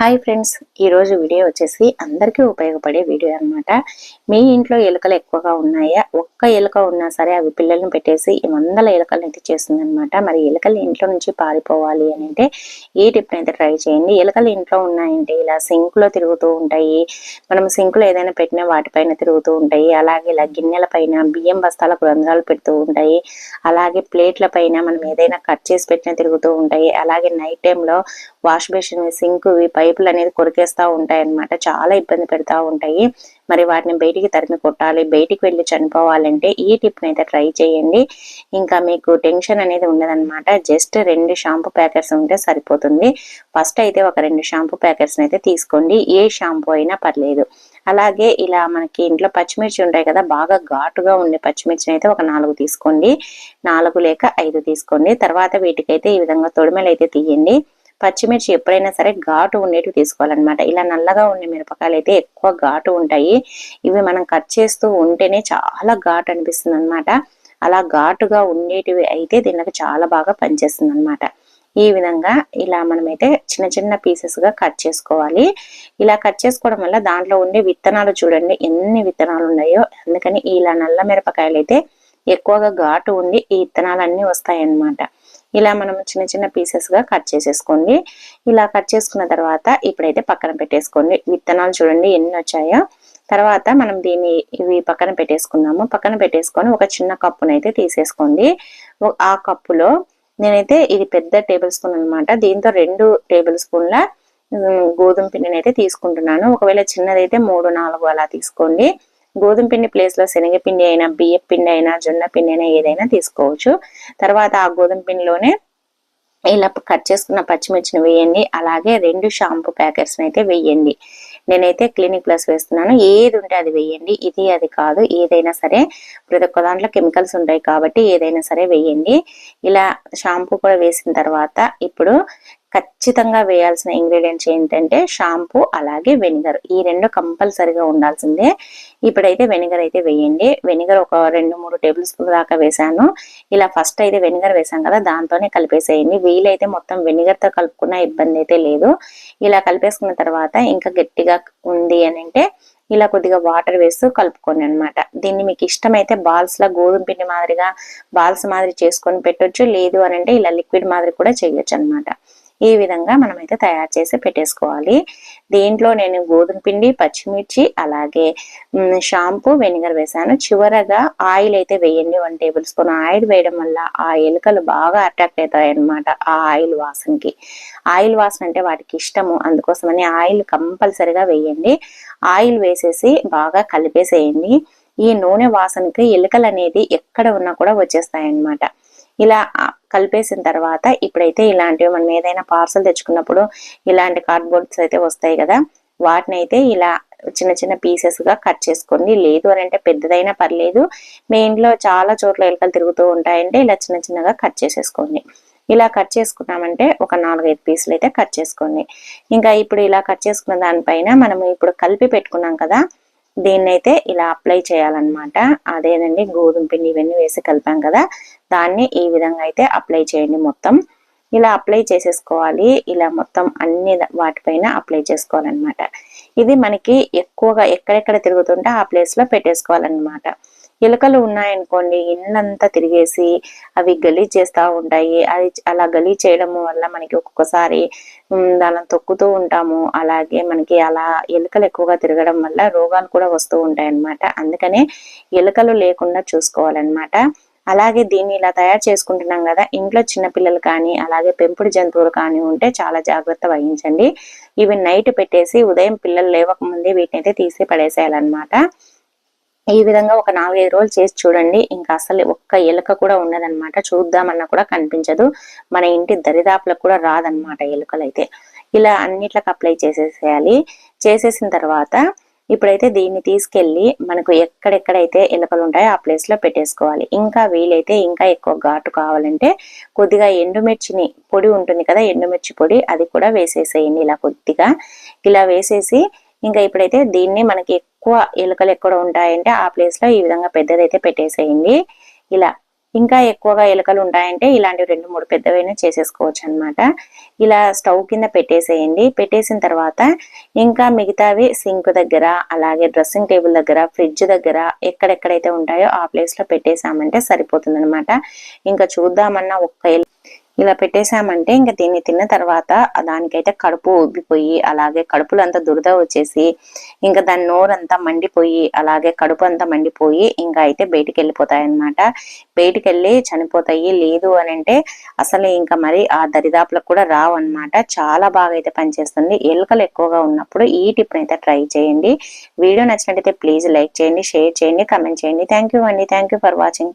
Hi friends ఈరోజు video వచ్చేసి అందరికీ ఉపయోగపడే వీడియో అన్నమాట. మీ ఇంట్లో ఎలుకలు ఎక్కువగా ఉన్నాయా? ఒక్క ఎలుక ఉన్నా సరే అవి పిల్లల్ని పెట్టేసి ఈ వందల ఎలుకలను అయితే చేస్తుంది అనమాట మరి ఎలుకలు ఇంట్లో నుంచి పారిపోవాలి అని అంటే ఈ టిప్ అయితే ట్రై చేయండి? ఎలుకలు ఇంట్లో ఉన్నాయంటే ఇలా సింక్లో తిరుగుతూ ఉంటాయి. మనం సింక్లో ఏదైనా పెట్టినా వాటిపైన తిరుగుతూ ఉంటాయి. అలాగే ఇలా గిన్నెల పైన బియ్యం బస్తాల రంధ్రాలు పెడుతూ ఉంటాయి. అలాగే ప్లేట్ల పైన మనం ఏదైనా కట్ చేసి పెట్టినా తిరుగుతూ ఉంటాయి. అలాగే నైట్ టైంలో వాష్ బేసిన్ సింక్ పైపులు అనేది కొరికేస్తా ఉంటాయి అన్నమాట చాలా ఇబ్బంది పెడతా ఉంటాయి. మరి వాటిని బయటికి తరిమి కొట్టాలి బయటికి వెళ్ళి చనిపోవాలంటే ఈ టిప్ అయితే ట్రై చేయండి. ఇంకా మీకు టెన్షన్ అనేది ఉండదన్నమాట. జస్ట్ రెండు షాంపూ ప్యాకెట్స్ ఉంటే సరిపోతుంది. ఫస్ట్ అయితే ఒక రెండు షాంపూ ప్యాకెట్స్ అయితే తీసుకోండి. ఏ షాంపూ అయినా పర్లేదు. అలాగే ఇలా మనకి ఇంట్లో పచ్చిమిర్చి ఉంటాయి కదా బాగా ఘాటుగా ఉండే పచ్చిమిర్చిని అయితే ఒక నాలుగు తీసుకోండి. నాలుగు లేక ఐదు తీసుకోండి. తర్వాత వీటికైతే ఈ విధంగా తొడిమెలు అయితే తీయండి. పచ్చిమిర్చి ఎప్పుడైనా సరే ఘాటు ఉండేటివి తీసుకోవాలన్నమాట. ఇలా నల్లగా ఉండే మిరపకాయలు అయితే ఎక్కువ ఘాటు ఉంటాయి. ఇవి మనం కట్ చేస్తూ ఉంటేనే చాలా ఘాటు అనిపిస్తుంది అనమాట అలా ఘాటుగా ఉండేటివి అయితే దీనికి చాలా బాగా పనిచేస్తుంది అనమాట ఈ విధంగా ఇలా మనమైతే చిన్న చిన్న పీసెస్గా కట్ చేసుకోవాలి. ఇలా కట్ చేసుకోవడం వల్ల దాంట్లో ఉండే విత్తనాలు చూడండి ఎన్ని విత్తనాలు ఉన్నాయో. అందుకని ఇలా నల్ల మిరపకాయలు అయితే ఎక్కువగా ఘాటు ఉండి ఈ విత్తనాలు అన్ని ఇలా మనం చిన్న చిన్న పీసెస్గా కట్ చేసేసుకోండి. ఇలా కట్ చేసుకున్న తర్వాత ఇప్పుడైతే పక్కన పెట్టేసుకోండి. విత్తనాలు చూడండి ఎన్ని వచ్చాయో. తర్వాత మనం దీన్ని ఇవి పక్కన పెట్టేసుకుందాము. పక్కన పెట్టేసుకొని ఒక చిన్న కప్పునైతే తీసేసుకోండి. ఆ కప్పులో నేనైతే ఇది పెద్ద టేబుల్ స్పూన్ అనమాట దీంతో రెండు టేబుల్ స్పూన్ల గోధుమ పిండిని అయితే తీసుకుంటున్నాను. ఒకవేళ చిన్నదైతే మూడు నాలుగు అలా తీసుకోండి. గోధుమ పిండి ప్లేస్లో శనగపిండి అయినా బియ్యం పిండి అయినా జొన్న పిండి అయినా ఏదైనా తీసుకోవచ్చు. తర్వాత ఆ గోధుమ పిండిలోనే ఇలా కట్ చేసుకున్న పచ్చిమిర్చిని వేయండి. అలాగే రెండు షాంపూ ప్యాకెట్స్ని అయితే వేయండి. నేనైతే క్లినిక్ ప్లస్ వేస్తున్నాను. ఏది ఉంటే అది వేయండి. ఇది అది కాదు. ఏదైనా సరే ప్రతి ఒక్క దాంట్లో కెమికల్స్ ఉంటాయి కాబట్టి ఏదైనా సరే వేయండి. ఇలా షాంపూ కూడా వేసిన తర్వాత ఇప్పుడు ఖచ్చితంగా వేయాల్సిన ఇంగ్రీడియంట్స్ ఏంటంటే షాంపూ అలాగే వెనిగర్. ఈ రెండు కంపల్సరిగా ఉండాల్సిందే. ఇప్పుడైతే వెనిగర్ అయితే వేయండి. వెనిగర్ ఒక రెండు మూడు టేబుల్ స్పూన్ దాకా వేసాను ఇలా ఫస్ట్ అయితే వెనిగర్ వేసాం కదా దాంతోనే కలిపేసేయండి. వీలైతే మొత్తం వెనిగర్తో కలుపుకున్న ఇబ్బంది అయితే లేదు. ఇలా కలిపేసుకున్న తర్వాత ఇంకా గట్టిగా ఉంది అని అంటే ఇలా కొద్దిగా వాటర్ వేస్తూ కలుపుకోండి అనమాట దీన్ని మీకు ఇష్టమైతే బాల్స్లా గోధుమ పిండి మాదిరిగా బాల్స్ మాదిరి చేసుకొని పెట్టొచ్చు. లేదు అని అంటే ఇలా లిక్విడ్ మాదిరి కూడా చేయొచ్చు అనమాట ఈ విధంగా మనమైతే తయారు చేసి పెట్టేసుకోవాలి. దీంట్లో నేను గోధుమ పిండి పచ్చిమిర్చి అలాగే షాంపూ వెనిగర్ వేసాను. చివరగా ఆయిల్ అయితే వేయండి. వన్ టేబుల్ స్పూన్ ఆయిల్ వేయడం వల్ల ఆ ఎలుకలు బాగా అట్రాక్ట్ అవుతాయి అనమాట ఆ ఆయిల్ వాసనకి. ఆయిల్ వాసన అంటే వాటికి ఇష్టము. అందుకోసమని ఆయిల్ కంపల్సరిగా వేయండి. ఆయిల్ వేసేసి బాగా కలిపేసేయండి. ఈ నూనె వాసనకి ఎలుకలు అనేది ఎక్కడ ఉన్నా కూడా వచ్చేస్తాయి అన్నమాట ఇలా కలిపేసిన తర్వాత ఇప్పుడైతే ఇలాంటివి మనం ఏదైనా పార్సల్ తెచ్చుకున్నప్పుడు ఇలాంటి కార్డ్బోర్డ్స్ అయితే వస్తాయి కదా వాటిని అయితే ఇలా చిన్న చిన్న పీసెస్గా కట్ చేసుకోండి. లేదు అని అంటే పెద్దదైనా పర్లేదు. మీ ఇంట్లో చాలా చోట్ల ఎలుకలు తిరుగుతూ ఉంటాయంటే ఇలా చిన్న చిన్నగా కట్ చేసేసుకోండి. ఇలా కట్ చేసుకున్నామంటే ఒక నాలుగైదు పీసులు అయితే కట్ చేసుకోండి. ఇంకా ఇప్పుడు ఇలా కట్ చేసుకున్న దానిపైన మనం ఇప్పుడు కలిపి పెట్టుకున్నాం కదా దీన్ని అయితే ఇలా అప్లై చేయాలన్నమాట. అదేనండి గోధుమ పిండి ఇవన్నీ వేసి కలిపాం కదా దాన్ని ఈ విధంగా అయితే అప్లై చేయండి మొత్తం. ఇలా అప్లై చేసేసుకోవాలి. ఇలా మొత్తం అన్ని వాటిపైన అప్లై చేసుకోవాలన్నమాట. ఇది మనకి ఎక్కువగా ఎక్కడెక్కడ తిరుగుతుంటే ఆ ప్లేస్లో పెట్టేసుకోవాలన్నమాట. ఎలుకలు ఉన్నాయనుకోండి ఇళ్ళంతా తిరిగేసి అవి గలీజ్ చేస్తూ ఉంటాయి. అది అలా గలీజ్ చేయడం వల్ల మనకి ఒక్కొక్కసారి దానిని తొక్కుతూ ఉంటాము. అలాగే మనకి అలా ఎలుకలు ఎక్కువగా తిరగడం వల్ల రోగాలు కూడా వస్తూ ఉంటాయి అన్నమాట అందుకనే ఎలుకలు లేకుండా చూసుకోవాలన్నమాట. అలాగే దీన్ని ఇలా తయారు చేసుకుంటున్నాం కదా ఇంట్లో చిన్నపిల్లలు కానీ అలాగే పెంపుడు జంతువులు కానీ ఉంటే చాలా జాగ్రత్త వహించండి. ఇవి నైట్ పెట్టేసి ఉదయం పిల్లలు లేవకముందే వీటిని అయితే తీసి పడేసేయాలన్నమాట. ఈ విధంగా ఒక నాలుగైదు రోజులు చేసి చూడండి. ఇంకా అసలు ఒక్క ఎలుక కూడా ఉండదన్నమాట. చూద్దామన్నా కూడా కనిపించదు. మన ఇంటి దరిదాపులకు కూడా రాదన్నమాట ఎలుకలు అయితే ఇలా అన్నిట్లకు అప్లై చేసేసేయాలి. చేసేసిన తర్వాత ఇప్పుడైతే దీన్ని తీసుకెళ్ళి మనకు ఎక్కడెక్కడైతే ఎలుకలు ఉంటాయో ఆ ప్లేస్లో పెట్టేసుకోవాలి. ఇంకా వీలైతే ఇంకా ఎక్కువ ఘాటు కావాలంటే కొద్దిగా ఎండుమిర్చిని పొడి ఉంటుంది కదా ఎండుమిర్చి పొడి అది కూడా వేసేసేయండి ఇలా కొద్దిగా. ఇలా వేసేసి ఇంకా ఇప్పుడైతే దీన్ని మనకి ఎక్కువ ఎలుకలు ఎక్కడ ఉంటాయంటే ఆ ప్లేస్లో ఈ విధంగా పెద్దదైతే పెట్టేసేయండి. ఇలా ఇంకా ఎక్కువగా ఎలుకలు ఉంటాయంటే ఇలాంటివి రెండు మూడు పెద్దవైనా చేసేసుకోవచ్చు అనమాట ఇలా స్టవ్ కింద పెట్టేసేయండి. పెట్టేసిన తర్వాత ఇంకా మిగతావి సింక్ దగ్గర అలాగే డ్రెస్సింగ్ టేబుల్ దగ్గర ఫ్రిడ్జ్ దగ్గర ఎక్కడెక్కడైతే ఉంటాయో ఆ ప్లేస్లో పెట్టేసామంటే సరిపోతుంది అనమాట ఇంకా చూద్దామన్నా ఒక్క ఇలా పెట్టేశామంటే ఇంకా దీన్ని తిన్న తర్వాత దానికైతే కడుపు ఉబ్బిపోయి అలాగే కడుపులో అంతా దురద వచ్చేసి ఇంకా దాని నోరంతా మండిపోయి అలాగే కడుపు అంతా మండిపోయి ఇంకా అయితే బయటికి వెళ్ళిపోతాయి అనమాట బయటికి వెళ్ళి చనిపోతాయి. లేదు అని అంటే అసలు ఇంకా మరి ఆ దరిదాపులకు కూడా రావు అనమాట చాలా బాగా అయితే పనిచేస్తుంది. ఎలుకలు ఎక్కువగా ఉన్నప్పుడు ఈ టిప్ అయితే ట్రై చేయండి. వీడియో నచ్చినట్టయితే ప్లీజ్ లైక్ చేయండి షేర్ చేయండి కమెంట్ చేయండి. థ్యాంక్ యూ అండి. Thank you for watching.